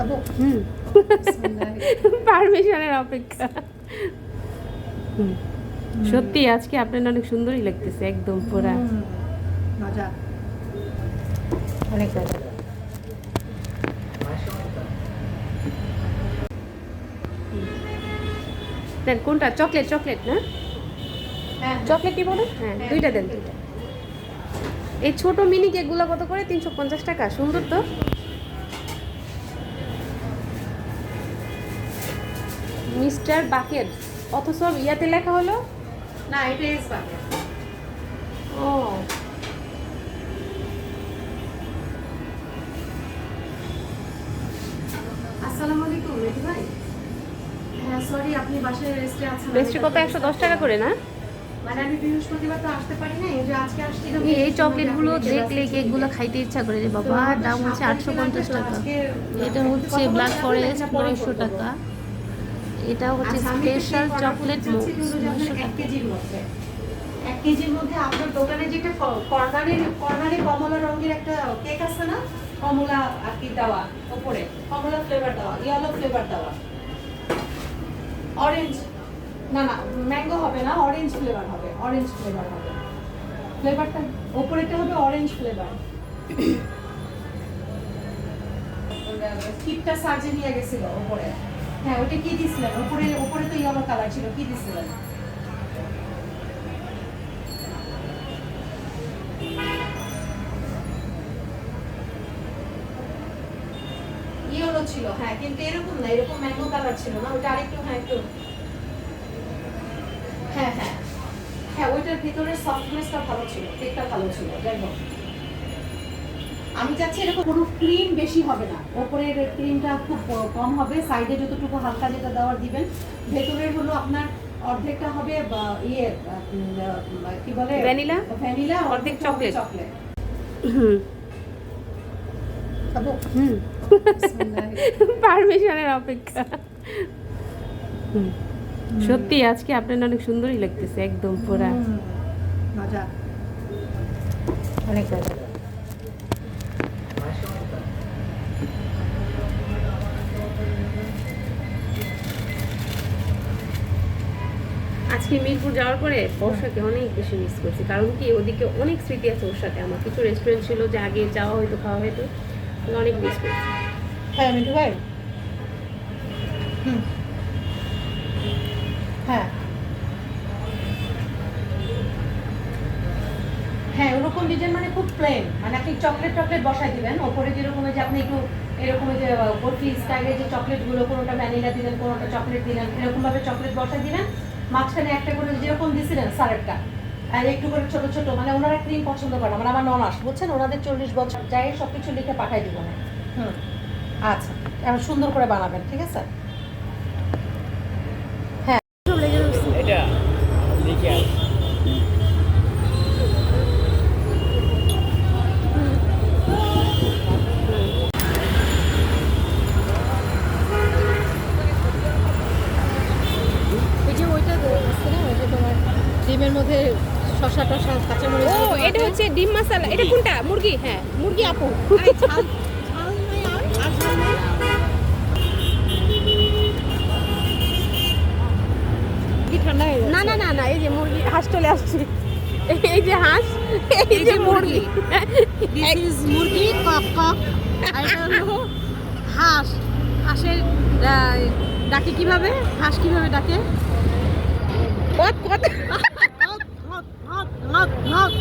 খাব? হুম। পারমিশনের অপেক্ষা। সত্যি আজকে আপনার অনেক সুন্দরই লাগতেছে একদম পুরা। মজা। অনেক মজা। দেন কোনটা? চকলেট চকলেট না? হ্যাঁ চকলেটই বলো? হ্যাঁ হ্যাঁ। দুইটা দেন। দুইটা এই ছোট মিনি কেকগুলো কত করে? তিনশো পঞ্চাশ টাকা। সুন্দর তো? Mister bucket. অথচ ইয়াতে লেখা হলো? না এটা এস বাকে ও। আসসালামু আলাইকুম মেহেদি ভাই? হ্যাঁ সরি আপনি বাসায় রেস্টে আছেন বেস্ট্রি কত? একশো দশ টাকা করে না? মানে আমি বৃহস্পতিবার তো আসতে পারি না এই যে আজকে আসছি এই এই চকলেটগুলো দেখলে কেকগুলো খাইতে ইচ্ছা করে রে বাবা। দাম হচ্ছে আটশো পঞ্চাশ টাকা। এটা হচ্ছে ব্ল্যাক ফরেস্ট নয়শো টাকা। এটা হচ্ছে আচ্ছা, স্পেশাল চকলেট এক কেজির মধ্যে। আপনার দোকানে যেটা কর্নারে কর্নারে কমলা রঙের একটা কেক আছে না? কমলা আর কি দেওয়া উপরে কমলা ফ্লেভার দেওয়া ইয়েলো ফ্লেভার দেওয়া। অরেঞ্জ না না ম্যাঙ্গো হবে না অরেঞ্জ ফ্লেভার হবে অরেঞ্জ ফ্লেভার হবে। ফ্লেভারটা উপরেটা হবে অরেঞ্জ ফ্লেভার কিপটা সার্জে নিয়ে গেছিল উপরে হ্যাঁ ওটা কি দিছিলেন? উপরে উপরে তো ইয়েলো কালার ছিল, কি দিছিলেন? ছিল হ্যাঁ কিন্তু এরকম না, এরকম ম্যাঙ্গো কালার ছিল না ওটা আরেকটু হ্যাঁ একটু। হ্যাঁ হ্যাঁ। হ্যাঁ ওইটার ভিতরে সফটনেসটা ভালো ছিল কেকটা ভালো ছিল, যাই হোক। আমি চাচ্ছি এরকম কোনো ক্রিম বেশি হবে না। ওপরের ক্রিমটা খুব কম হবে সাইডে যতটুকু হালকা যেটা দেওয়ার দিবেন ভেতরের হলো আপনার অর্ধেকটা হবে ইয়ে কি বলে? Vanilla? ভ্যানিলা অর্ধেক chocolate। চকলেট হুম। হুম। পারমিশনের অপেক্ষা। সত্যি আজকে আপনার অনেক সুন্দরই লাগতেছে একদম পুরা। মজা। অনেক মজা। আজকে মিরপুর যাওয়ার পরে বর্ষাকে অনেক বেশি মিস করছি। কারণ কি, ওদিকে অনেক স্মৃতি আছে ওর সাথে। আমার কিছু রেস্টুরেন্ট ছিল যে আগে যাওয়া হয়তো, খাওয়া হয়তো। অনেক মিস করছি। হ্যাঁ মিঠু ভাই। হ্যাঁ। হ্যাঁ ওরকম ডিজাইন মানে খুব প্লেন মানে আপনি চকলেট টকলেট বসাই দিবেন। ওপরে যেরকম যে আপনি একটু এরকম যে বরফি স্টাইলের যে চকলেটগুলো কোনোটা ভ্যানিলা দিলেন, কোনোটা চকলেট দিলেন এরকম ভাবে চকলেট বসাই দিবেন। মাঝখানে একটা করে যেরকম দিছিলেন সারেরটা আর একটু করে ছোট ছোট মানে ওনারা ক্রিম পছন্দ করে আমার মানে আমার ননাস বুঝছেন? ওনাদের চল্লিশ বছর, যাই সব কিছু লিখে পাঠাই দিব না হুম। আচ্ছা এখন সুন্দর করে বানাবেন, ঠিক আছে? ডিমের মধ্যে শসা টসা কাঁচামরিচ ও এটা হচ্ছে ডিম মশলা। এটা কোনটা? মুরগি? হ্যাঁ মুরগি আপু। না না না না এই যে মুরগি হাঁস চলে আসছে। এই যে হাঁস এই যে মুরগি। দিস ইজ মুরগি কক কক। হাঁস। হাঁসের ডাকে কীভাবে? হাঁস কীভাবে ডাকে? কত কত? হক হক